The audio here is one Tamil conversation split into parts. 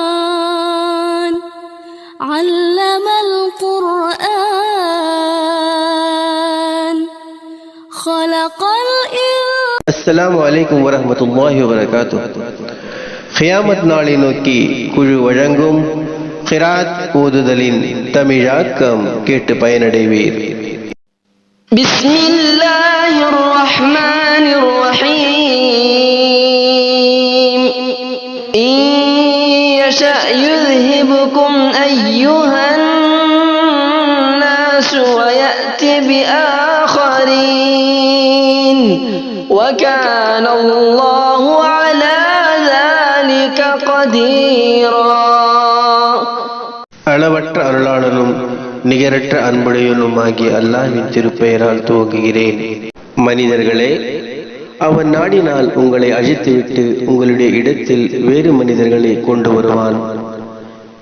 الرحمن علم القرآن خلق الإنسان அஸ்ஸலாமு அலைக்கும் வரஹ்மத்துல்லாஹி வபரகாத்து கியாமத் நாளை நோக்கி குழு வழங்கும் கிராத் ஓதுதலின் தமிழாக்கம் கேட்டு பயனடைவீர் بسم الله الرحمن الرحيم إن يشأ يذهبكم أيها الناس ويأت بآخرين وكان الله على ذلك قديرا அளவற்ற அருளாளனும் நிகரற்ற அன்புடையனும் ஆகிய அல்லாஹ்வின் திருப்பெயரால் துவங்குகிறேன் மனிதர்களே அவன் நாடினால் உங்களை அழித்துவிட்டு உங்களுடைய இடத்தில் வேறு மனிதர்களை கொண்டு வருவான்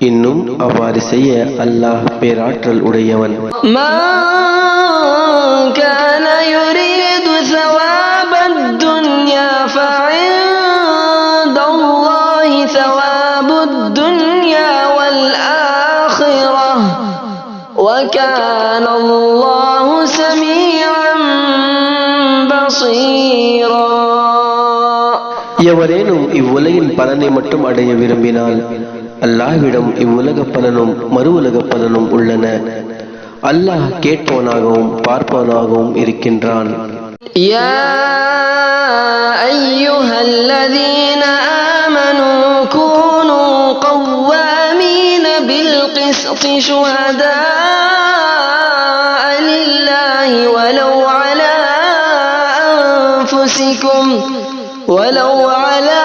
இன்னும் அவ்வாறு செய்ய அல்லாஹ் பேராற்றல் உடையவன் من كان எவரேனும் இவ்வுலகின் பலனை மட்டும் அடைய விரும்பினால் அல்லாஹ்விடம் இவ்வுலக பலனும் மறு உலக பலனும் உள்ளன அல்லாஹ் கேட்பவனாகவும் பார்ப்பவனாகவும் இருக்கின்றான் يا أيها الذين آمنوا كونوا قوامين بالقسط شهداء لله ولو على أنفسكم ولو على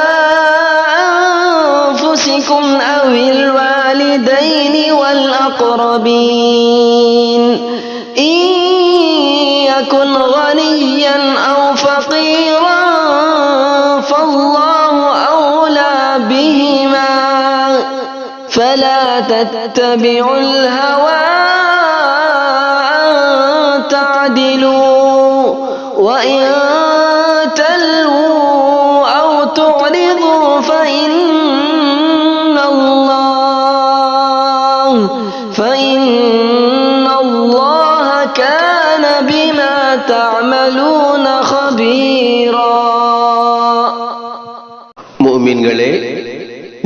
أنفسكم أو الوالدين والأقربين إن يكن غنيا أو فقيرا فالله أولى بهما. فلا تتبعوا الهوى أن تعدلوا وإن تلووا فإن الله كان بما تعملون خبيرا முஃமின்களே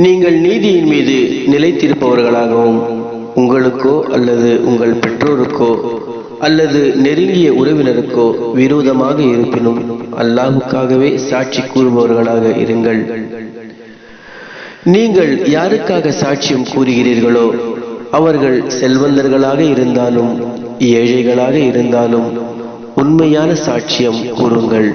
நீங்கள் நீதியின் மீது நிலைத்திருப்பவர்களாகவும் உங்களுக்கோ அல்லது உங்கள் பெற்றோருக்கோ அல்லது நெருங்கிய உறவினருக்கோ விரோதமாக இருப்பினும் அல்லாஹுக்காகவே சாட்சி கூறுபவர்களாக இருங்கள் நீங்கள் யாருக்காக சாட்சியம் கூறுகிறீர்களோ அவர்கள் செல்வந்தர்களாக இருந்தாலும் ஏழைகளாக இருந்தாலும் உண்மையான சாட்சியம் கூறுங்கள்.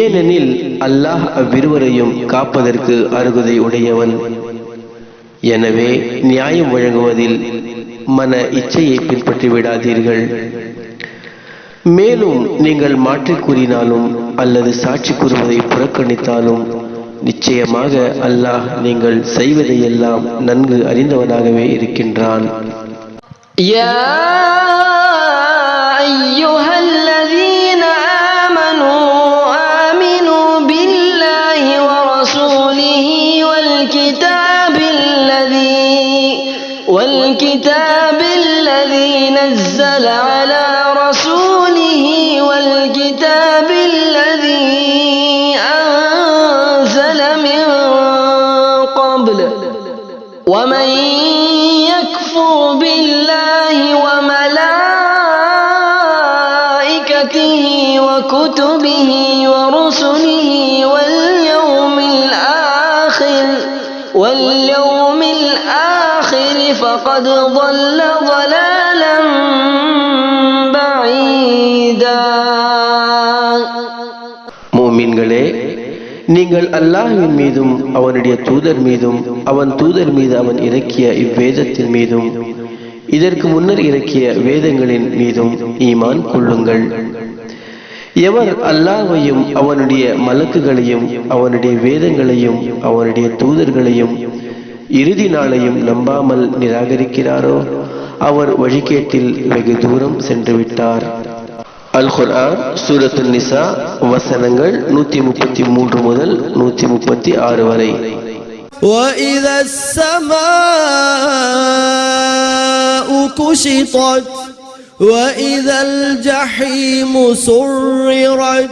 ஏனெனில் அல்லாஹ் அவ்விருவரையும் காப்பதற்கு அருகதை உடையவன். எனவே நியாயம் வழங்குவதில் மன இச்சையை பின்பற்றி விடாதீர்கள். மேலும் நீங்கள் மாற்றி கூறினாலும் அல்லது சாட்சி கூறுவதை புறக்கணித்தாலும் நிச்சயமாக அல்லாஹ் நீங்கள் செய்வதையெல்லாம் நன்கு அறிந்தவனாகவே இருக்கின்றான். يكفر بالله وملائكته وكتبه ورسله واليوم الآخر واليوم الآخر فقد ضل ضلالا நீங்கள் அல்லாஹின் மீதும் அவனுடைய தூதர் மீதும் அவன் தூதர் மீது அவன் இறக்கிய இவ்வேதத்தின் மீதும் இதற்கு முன்னர் இறக்கிய வேதங்களின் மீதும் ஈமான் கொள்ளுங்கள். எவர் அல்லாஹ்வையும் அவனுடைய மலக்குகளையும் அவனுடைய வேதங்களையும் அவனுடைய தூதர்களையும் இறுதி நாளையும் நம்பாமல் நிராகரிக்கிறாரோ? அவர் வழிகேட்டில் வெகு தூரம் சென்று விட்டார். அல் குர்ஆன் சூரத்து நிசா வசனங்கள் நூத்தி முப்பத்தி மூன்று முதல் நூத்தி முப்பத்தி ஆறு வரை وإذا السماء كشطت وإذا الجحيم سعرت